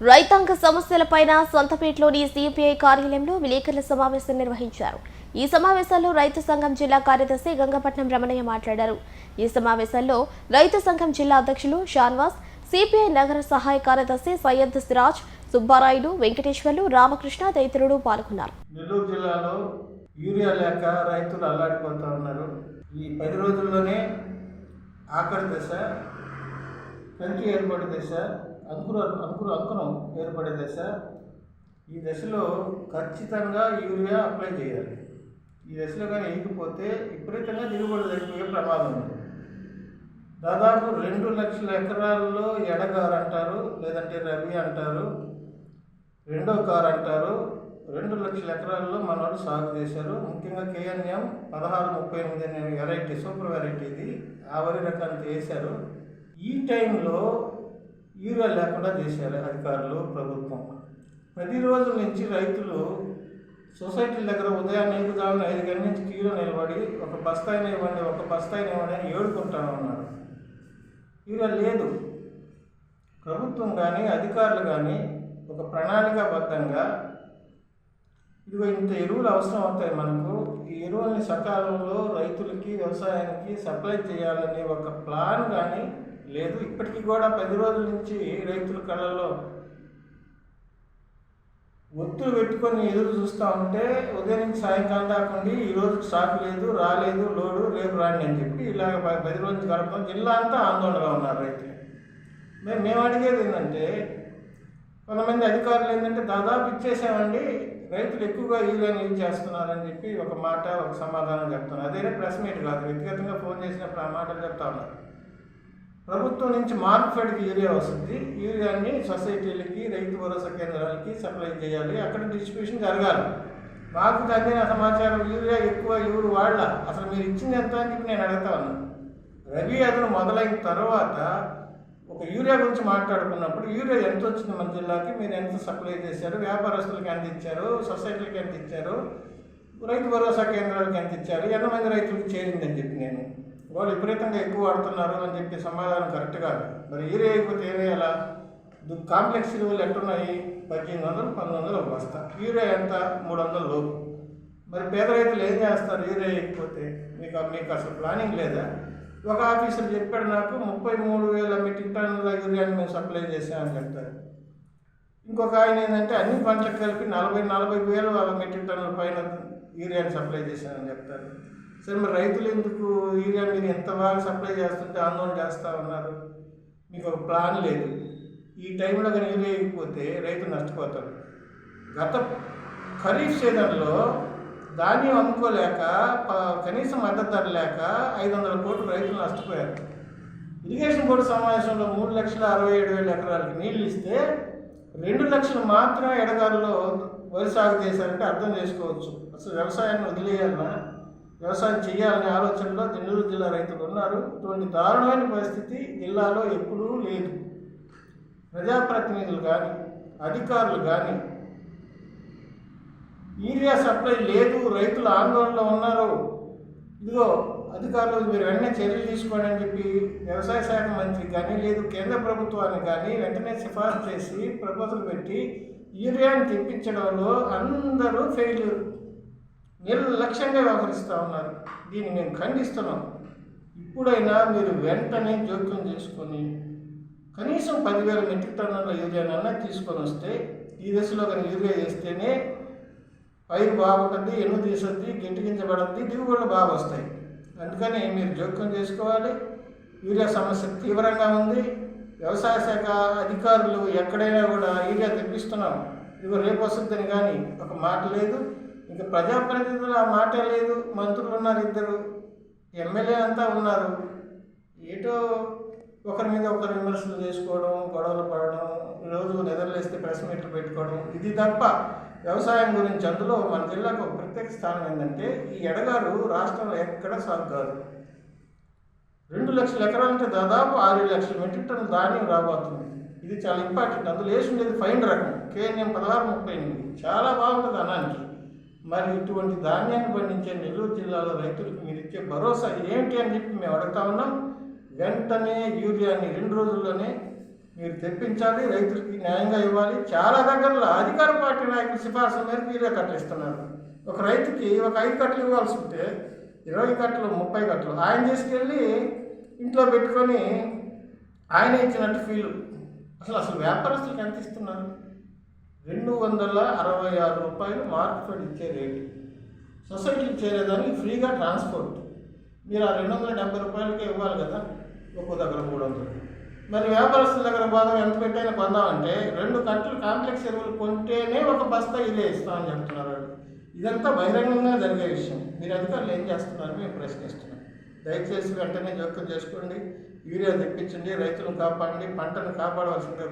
రైతాంగ సమస్యలపైన సొంతపేటలోని సిపిఐ కార్యాలయంలో విలేకరుల సమావేశం నిర్వహించారు. ఈ సమావేశంలో రైతు సంఘం జిల్లా కార్యదర్శి గంగపట్నం రమణయ్య మాట్లాడారు. ఈ సమావేశంలో రైతు సంఘం జిల్లా అధ్యక్షులు షాన్వాస్ సిపిఐ నగర సహాయ కార్యదర్శి సయ్యద్ సిరాజ్ సుబ్బారాయుడు వెంకటేశ్వర్లు రామకృష్ణ తదితరులు పాల్గొన్నారు. నెల్లూరు జిల్లాలో యూరియా లేక రైతులు అల్లాడిపోతా ఉన్నారు. ఈ పది రోజుల్లోనే ఆఖరి దశ కంకి ఏర్పడే దశ అంకుర అంకుర అంకురం ఏర్పడే దశ. ఈ దశలో ఖచ్చితంగా యూరియా అప్లై చేయాలి. ఈ దశలో కానీ వేయకపోతే విపరీతంగా దిగుబడి తగ్గిపోయే ప్రమాదం ఉంది. దాదాపు రెండు లక్షల ఎకరాల్లో ఎడగారు అంటారు లేదంటే రవి అంటారు రెండో కారు అంటారు. రెండు లక్షల ఎకరాల్లో మనోడు సాగు చేశారు. ముఖ్యంగా కేఎన్ఎం పదహారు ముప్పై ఎనిమిది అనే వెరైటీ సూపర్ వెరైటీ ఇది. ఆ వరి రకానికి వేశారు. ఈ టైంలో యూరియా లేకుండా చేశారు అధికారులు ప్రభుత్వం. పది రోజుల నుంచి రైతులు సొసైటీల దగ్గర ఉదయాన్నే ఎగుదామని ఐదు గంటల నుంచి క్యూలో నిలబడి ఒక బస్తాయిని ఇవ్వండి ఒక బస్తాయిని ఇవ్వండి అని ఏడుకుంటాను ఉన్నారు. యూరియా లేదు. ప్రభుత్వం కానీ అధికారులు కానీ ఒక ప్రణాళికాబద్ధంగా ఇదిగో ఇంత ఎరువులు అవసరం అవుతాయి మనకు. ఈ ఎరువుల్ని సకాలంలో రైతులకి వ్యవసాయానికి సప్లై చేయాలనే ఒక ప్లాన్ కానీ లేదు ఇప్పటికీ కూడా పది రోజుల నుంచి రైతుల కళ్ళల్లో ఒత్తులు పెట్టుకొని ఎదురు చూస్తూ ఉంటే ఉదయం నుంచి సాయంకాలం దాకుండి ఈరోజు స్టాక్ లేదు రాలేదు లోడు రేపు రాండి అని చెప్పి ఇలాగ పది రోజులు గడపడం జిల్లా అంతా ఆందోళనగా ఉన్నారు రైతులు. మేము మేము అడిగేది ఏంటంటే కొంతమంది అధికారులు ఏంటంటే దాదాపు ఇచ్చేసామండి రైతులు ఎక్కువగా యూరియాని యూజ్ చేస్తున్నారని చెప్పి ఒక మాట ఒక సమాధానం చెప్తున్నారు. అదే ప్రెస్ మీట్ కాదు వ్యక్తిగతంగా ఫోన్ చేసినప్పుడు ఆ మాటలు చెప్తా ఉన్నారు. ప్రభుత్వం నుంచి మార్కెట్కి యూరియా వస్తుంది. యూరియాని సొసైటీలకి రైతు భరోసా కేంద్రాలకి సప్లై చేయాలి. అక్కడ డిస్ట్రిబ్యూషన్ జరగాలి. మాకు తగ్గిన సమాచారం యూరియా ఎక్కువ ఎవరు వాళ్ళ? అసలు మీరు ఇచ్చింది ఎంత అని చెప్పి నేను అడుగుతా ఉన్నాను రవి అదును మొదలైన తర్వాత ఒక యూరియా గురించి మాట్లాడుకున్నప్పుడు యూరియా ఎంత వచ్చింది మన జిల్లాకి? మీరు ఎంత సప్లై చేశారు? వ్యాపారస్తులకి ఎంత ఇచ్చారు? సొసైటీలకి ఎంత ఇచ్చారు? రైతు భరోసా కేంద్రాలకు ఎంత ఇచ్చారు? ఎంతమంది రైతులకు చేరిందని చెప్పి నేను వాళ్ళు విపరీతంగా ఎక్కువ వాడుతున్నారు అని చెప్పి సమాధానం కరెక్ట్ కాదు. మరి యూరియా అయిపోతే ఏమేయాలా దు- కాంప్లెక్స్ ఎరువులు ఎట్టున్నాయి? పద్దెనిమిది వందలు పంతొమ్మిది వందలు ఒక బస్తా యూరియా ఎంత? మూడు వందల లోపు. మరి పేద రైతులు ఏం చేస్తారు? యూరియా అయిపోతే మీకు మీకు అసలు ప్లానింగ్ లేదా? ఒక ఆఫీసర్ చెప్పాడు నాకు ముప్పై మూడు వేల మెట్రిక్ టన్నుల యూరియాని మేము సప్లై చేసామని చెప్తారు ఇంకొక ఆయన ఏంటంటే అన్ని పంటలకు కలిపి నలభై నలభై వేలు మెట్రిక్ టన్నుల పైన యూరియాని సప్లై చేశానని చెప్తారు. సరే మరి రైతులు ఎందుకు యూరియా మీరు ఎంత బాగా సప్లై చేస్తుంటే ఆందోళన చేస్తూ ఉన్నారు? మీకు ఒక ప్లాన్ లేదు. ఈ టైంలో కానీ యూరియా వేయకపోతే రైతు నష్టపోతారు. గత ఖరీఫ్ సీజన్లో ధాన్యం అమ్ముకోలేక ప- కనీస మద్దతు ధర లేక ఐదు వందల కోట్లు రైతులు నష్టపోయారు. ఇరిగేషన్ బోర్డు సమావేశంలో మూడు లక్షల అరవై ఏడు వేల ఎకరాలకి నీళ్ళు ఇస్తే రెండు లక్షలు మాత్రమే ఎడగారులో వరి సాగు చేశారంటే అర్థం చేసుకోవచ్చు. అసలు వ్యవసాయాన్ని వదిలేయాలన్నా వ్యవసాయం చేయాలనే ఆలోచనలో నెల్లూరు జిల్లా రైతులు ఉన్నారు. ఇటువంటి దారుణమైన పరిస్థితి జిల్లాలో ఎప్పుడూ లేదు. ప్రజాప్రతినిధులు కానీ అధికారులు కానీ యూరియా సప్లై లేదు రైతులు ఆందోళనలో ఉన్నారు. ఇదిగో అధికారులు మీరు వెంటనే చర్యలు తీసుకోండి అని చెప్పి వ్యవసాయ శాఖ మంత్రి కానీ లేదు కేంద్ర ప్రభుత్వాన్ని కానీ వెంటనే సిఫార్సు చేసి ప్రపోజల్ పెట్టి యూరియాను తెప్పించడంలో అందరూ ఫెయిల్యూర్. నిర్లక్ష్యంగా వ్యవహరిస్తూ ఉన్నారు. దీన్ని మేము ఖండిస్తున్నాం ఇప్పుడైనా మీరు వెంటనే జోక్యం చేసుకొని కనీసం పదివేల మెట్రిక్ టన్నుల యూరియానన్నా తీసుకొని వస్తే ఈ దశలో కానీ యూరియా చేస్తేనే పైరు బాగుంటుంది ఎన్ను తీసొద్ది గింటిగించబడుద్ది దిగుబడులు బాగా వస్తాయి. అందుకని మీరు జోక్యం చేసుకోవాలి. యూరియా సమస్య తీవ్రంగా ఉంది. వ్యవసాయ శాఖ అధికారులు ఎక్కడైనా కూడా యూరియా తెప్పిస్తున్నాం. ఇదిగో రేపు వస్తుందని కానీ ఒక మాట లేదు. ఇంకా ప్రజాప్రతినిధులు ఆ మాట లేదు మంత్రులు ఉన్నారు ఇద్దరు ఎమ్మెల్యే అంతా ఉన్నారు. ఏటో ఒకరి మీద ఒకరు విమర్శలు చేసుకోవడం గొడవలు పడడం రోజు నిద్రలేస్తే ప్రెస్ మీట్లు పెట్టుకోవడం ఇది తప్ప వ్యవసాయం గురించి అందులో మన జిల్లాకు ఒక ప్రత్యేక స్థానం ఏంటంటే ఈ ఎడగారు రాష్ట్రంలో ఎక్కడ సాగు కాదు. రెండు లక్షల ఎకరాలంటే దాదాపు ఆరు లక్షల మెట్రిక్ టన్ను ధాన్యం రాబోతుంది. ఇది చాలా ఇంపార్టెంట్. అందులో వేసి ఉండేది ఫైన్ రకం కేఎన్ఎం పదహారు ముప్పై ఎనిమిది. చాలా బాగుంటుంది అన్నానికి. మరి ఇటువంటి ధాన్యాన్ని పండించే నెల్లూరు జిల్లాలో రైతులకు మీరు ఇచ్చే భరోసా ఏంటి అని చెప్పి మేము అడుగుతా ఉన్నాం. వెంటనే యూరియాని రెండు రోజుల్లోనే మీరు తెప్పించాలి రైతులకి న్యాయంగా ఇవ్వాలి. చాలా దగ్గరలో అధికార పార్టీ నాయకులు సిఫార్సు మేరకు మీరే కట్టలు ఇస్తున్నారు. ఒక రైతుకి ఒక ఐదు కట్టలు ఇవ్వాల్సి ఉంటే ఇరవై కట్టలు ముప్పై కట్టలు ఆయన తీసుకెళ్ళి ఇంట్లో పెట్టుకొని ఆయన ఇచ్చినట్టు ఫీల్ అసలు అసలు వ్యాపారస్తులకు ఎంత ఇస్తున్నారు? రెండు వందల అరవై ఆరు రూపాయలు మార్కెట్ ఇచ్చే రేటు. సొసైటీకి చేరేదానికి ఫ్రీగా ట్రాన్స్పోర్ట్. మీరు ఆ రెండు వందల డెబ్బై రూపాయలకే ఇవ్వాలి కదా ఒక్కో దగ్గర మూడు వందలు. మరి వ్యాపారస్తుల దగ్గర బాధం ఎంత పెట్టైనా కొందామంటే రెండు కట్టలు కాంప్లెక్స్ ఎరువులు కొంటేనే ఒక బస్తా ఇదే ఇస్తామని చెప్తున్నారు ఇదంతా బహిరంగంగా జరిగే విషయం. మీరు అధికారులు ఏం చేస్తున్నారు మేము ప్రశ్నిస్తున్నాం. దయచేసి వెంటనే జోక్యం చేసుకోండి. యూరియా తెప్పించండి రైతులను కాపాడండి పంటను కాపాడవలసిందిగా